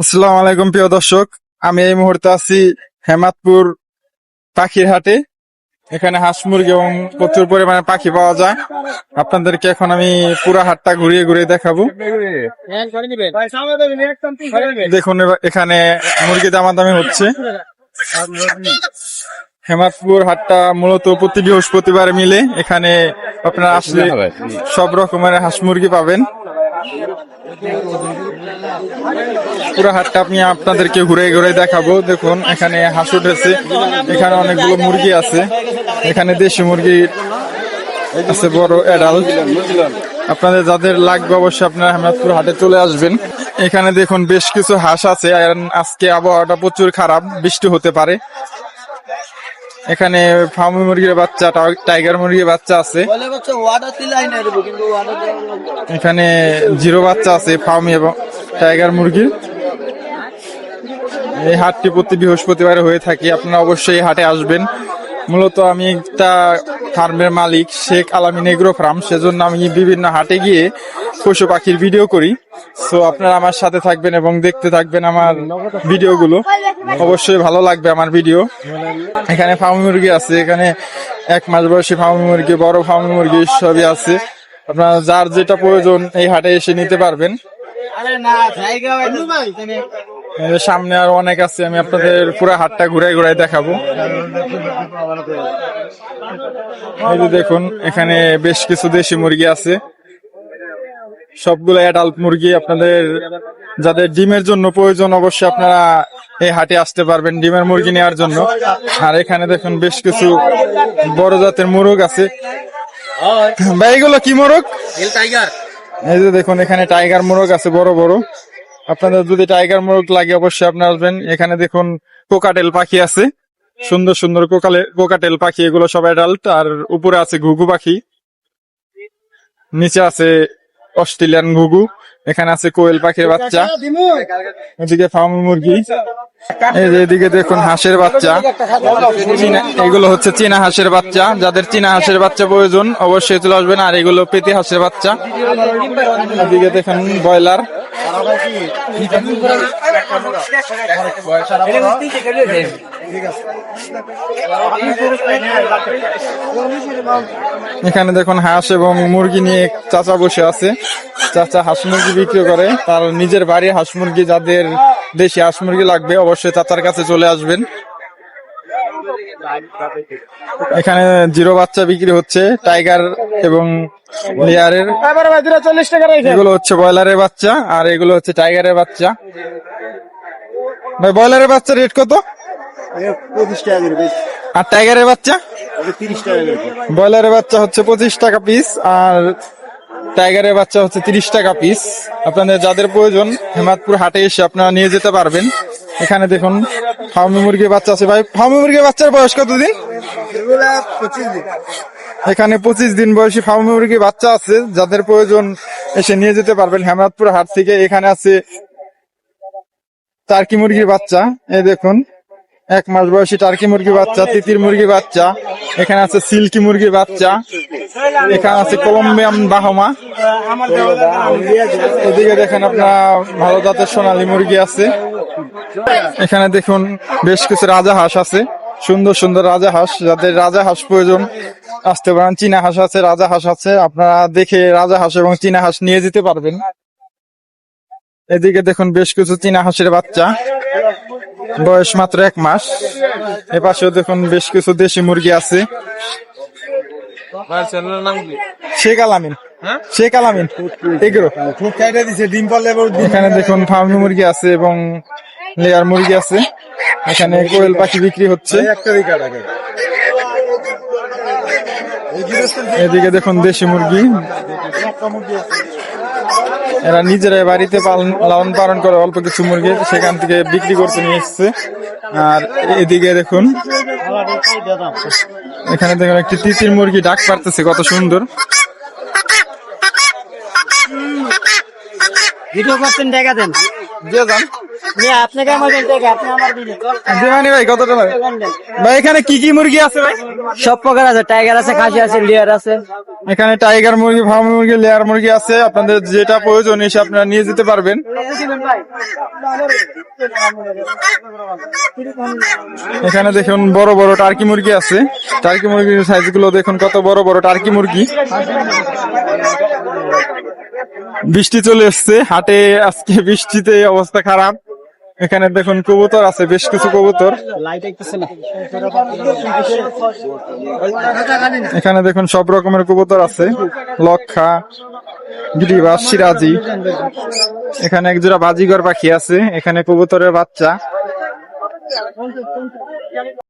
আসসালামু আলাইকুম প্রিয় দর্শক। আমি এই মুহূর্তে আছি হেমাতপুর পাখির হাটে এখানে হাঁস মুরগি এবং প্রচুর পরিমাণে পাখি পাওয়া যায়। আপনাদেরকে এখন আমি পুরা হাটটা ঘুরিয়ে ঘুরিয়ে দেখাবো। দেখুন এবার এখানে মুরগি দামাদামি হচ্ছে। হেমাতপুর হাটটা মূলত প্রতি বৃহস্পতিবার মিলে এখানে আপনারা আসলে সব রকমের হাঁস মুরগি পাবেন। পুরো হাটটা আমি আপনাদেরকে ঘুরে ঘুরে দেখাবো। দেখুন, এখানে হাঁস উঠেছে। এখানে অনেকগুলো মুরগি আছে। এখানে দেশি মুরগি আছে, বড় অ্যাডাল্ট আপনাদের যাদের লাগবে অবশ্যই আপনারা হেমাদপুর হাটে চলে আসবেন। এখানে দেখুন, বেশ কিছু হাঁস আছে। আজকে আবহাওয়াটা প্রচুর খারাপ, বৃষ্টি হতে পারে। এখানে ফার্মি মুরগির বাচ্চা টাইগার মুরগির বাচ্চা আছে। এখানে জিরো বাচ্চা আছে ফার্মি এবং টাইগার মুরগির। এই হাটটি প্রতি বৃহস্পতিবার হয়ে থাকে আপনারা অবশ্যই হাটে আসবেন। মূলত আমি একটা ফার্মের মালিক শেখ আলামিন এগ্রো ফার্ম। সেজন্য আমি বিভিন্ন হাটে গিয়ে পশু পাখির ভিডিও করি। সো আপনারা আমার সাথে থাকবেন এবং দেখতে থাকবেন আমার ভিডিওগুলো। অবশ্যই ভালো লাগবে আমার ভিডিও। এখানে ফার্মি মুরগি আছে, এখানে এক মাস বয়সী ফার্মি মুরগি, বড় ফার্মি মুরগি সবই আছে। আপনার যার যেটা প্রয়োজন এই হাটে এসে নিতে পারবেন। সামনে আর অনেক আছে আমি আপনাদের পুরো হাটটা ঘুরে ঘুরে দেখাবো। এই যে দেখুন এখানে বেশ কিছু দেশি মুরগি আছে। সবগুলো অ্যাডাল্ট মুরগি আপনাদের যাদের ডিমের জন্য প্রয়োজন অবশ্যই আপনারা এই হাটে আসতে পারবেন ডিমের মুরগি নেওয়ার জন্য। আর এখানে দেখুন বেশ কিছু বড় জাতের মুরগ আছে। ভাই এগুলো কি মোরগ? এই যে দেখুন এখানে টাইগার মোরগ আছে বড় বড়। আপনাদের যদি টাইগার মোরগ লাগে অবশ্যই আপনি আসবেন। এখানে দেখুন কোকাটেল পাখি আছে। সুন্দর সুন্দর কোকালে কোকাটেল পাখি, এগুলো সব অ্যাডাল্ট আর উপরে আছে ঘুঘু পাখি। নিচে আছে অস্ট্রেলিয়ান ঘুঘু। এখানে আছে কোয়েল পাখির বাচ্চা। এদিকে ফার্ম মুরগি। এদিকে দেখুন হাঁসের বাচ্চা। এগুলো হচ্ছে চীনা হাঁসের বাচ্চা। যাদের চীনা হাঁসের বাচ্চা প্রয়োজন, অবশ্যই চলে আসবেন। আর এগুলো পেতি হাঁসের বাচ্চা। এদিকে দেখেন ব্রয়লার। এখানে দেখুন হাঁস এবং মুরগি নিয়ে চাচা বসে আছে। চাচা হাঁস মুরগি বিক্রি করে। তার নিজের বাড়ি হাঁস মুরগি, যাদের দেশি হাঁস মুরগি লাগবে, অবশ্যই চাচার কাছে চলে আসবেন। এখানে জিরো বাচ্চা বিক্রি হচ্ছে, টাইগার এবং লেয়ারের। এগুলো হচ্ছে ব্রয়লারের বাচ্চা, আর এগুলো হচ্ছে টাইগারের বাচ্চা। ভাই, ব্রয়লারের বাচ্চা রেট কত? আর টাইগারের বাচ্চা? ব্রয়লারের বাচ্চা হচ্ছে পঁচিশ টাকা পিস আর টাইগারের বাচ্চা হচ্ছে তিরিশ টাকা পিস আপনাদের যাদের প্রয়োজন হেমাদপুর হাটে এসে আপনারা নিয়ে যেতে পারবেন। এখানে দেখুন ফার্মি মুরগির বাচ্চা আছে ভাই। ফার্মি মুরগির বাচ্চার বয়স কতদিন? দিন। এখানে পঁচিশ দিন বয়সী ফার্মি মুরগির বাচ্চা আছে যাদের প্রয়োজন এসে নিয়ে যেতে পারবেন হেমরাতপুর হাট থেকে। এখানে আছে টার্কি মুরগির বাচ্চা এ দেখুন। এক মাস বয়সী টার্কি মুরগি বাচ্চা, তিতির মুরগির বাচ্চা, এখানে আছে সিল্কি মুরগির বাচ্চা, এখানে আছে কলম্বিয়ান বাহমা। এদিকে দেখেন আপনার ভালো জাতের সোনালী মুরগি আছে। এখানে দেখুন বেশ কিছু রাজা হাঁস আছে, সুন্দর সুন্দর রাজা হাঁস। যাদের রাজা হাঁস প্রয়োজন, আসতে পারেন। চীনা হাঁস আছে, রাজা হাঁস আছে। আপনারা দেখে রাজা হাঁস এবং চীনা হাঁস নিয়ে যেতে পারবেন। এদিকে দেখুন বেশ কিছু চীনা হাঁসের বাচ্চা। বয়স মাত্র এক মাস। এপাশেও দেখুন বেশ কিছু দেশি মুরগি আছে। শেখ আলামিন। শেখ আলামিন এগুলো। ডিম পারলে এখানে দেখুন ফার্মি মুরগি আছে এবং লেয়ার মুরগি আছে। এখানে কোয়েল পাখি বিক্রি হচ্ছে। এদিকে দেখুন দেশি মুরগি। এরা নিজেরাই বাড়িতে পালন লালন পালন করে অল্প কিছু মুরগি সেখান থেকে বিক্রি করতে নিয়ে এসছে। আর এদিকে দেখুন এখানে দেখুন একটি তিতির মুরগি ডাক পারতেছে কত সুন্দর। ভিডিও করছেন টাকা দেন। দিয়ে যান। আপনাকে আমার টাকা আপনি আমার ভিডিও দেওয়ানি ভাই কত টাকা? ভাই এখানে কি কি মুরগি আছে ভাই? সব প্রকার আছে টাইগার আছে খাসি আছে লিয়ার আছে। এখানে টাইগার মুরগি, ফার্ম মুরগি, লেয়ার মুরগি আছে। আপনাদের যেটা প্রয়োজন, এসে আপনারা নিয়ে যেতে পারবেন। এখানে দেখুন, বড় বড় টার্কি মুরগি আছে। টার্কি মুরগির সাইজগুলো দেখুন, কত বড় বড় টার্কি মুরগি। বৃষ্টি চলে এসছে। হাটে আজকে বৃষ্টিতে অবস্থা খারাপ। এখানে দেখুন কবুতর আছে বেশ কিছু কবুতর। এখানে দেখুন সব রকমের কবুতর আছে লক্ষা গিরিবাস সিরাজি। এখানে একজোড়া বাজিগর পাখি আছে এখানে কবুতরের বাচ্চা।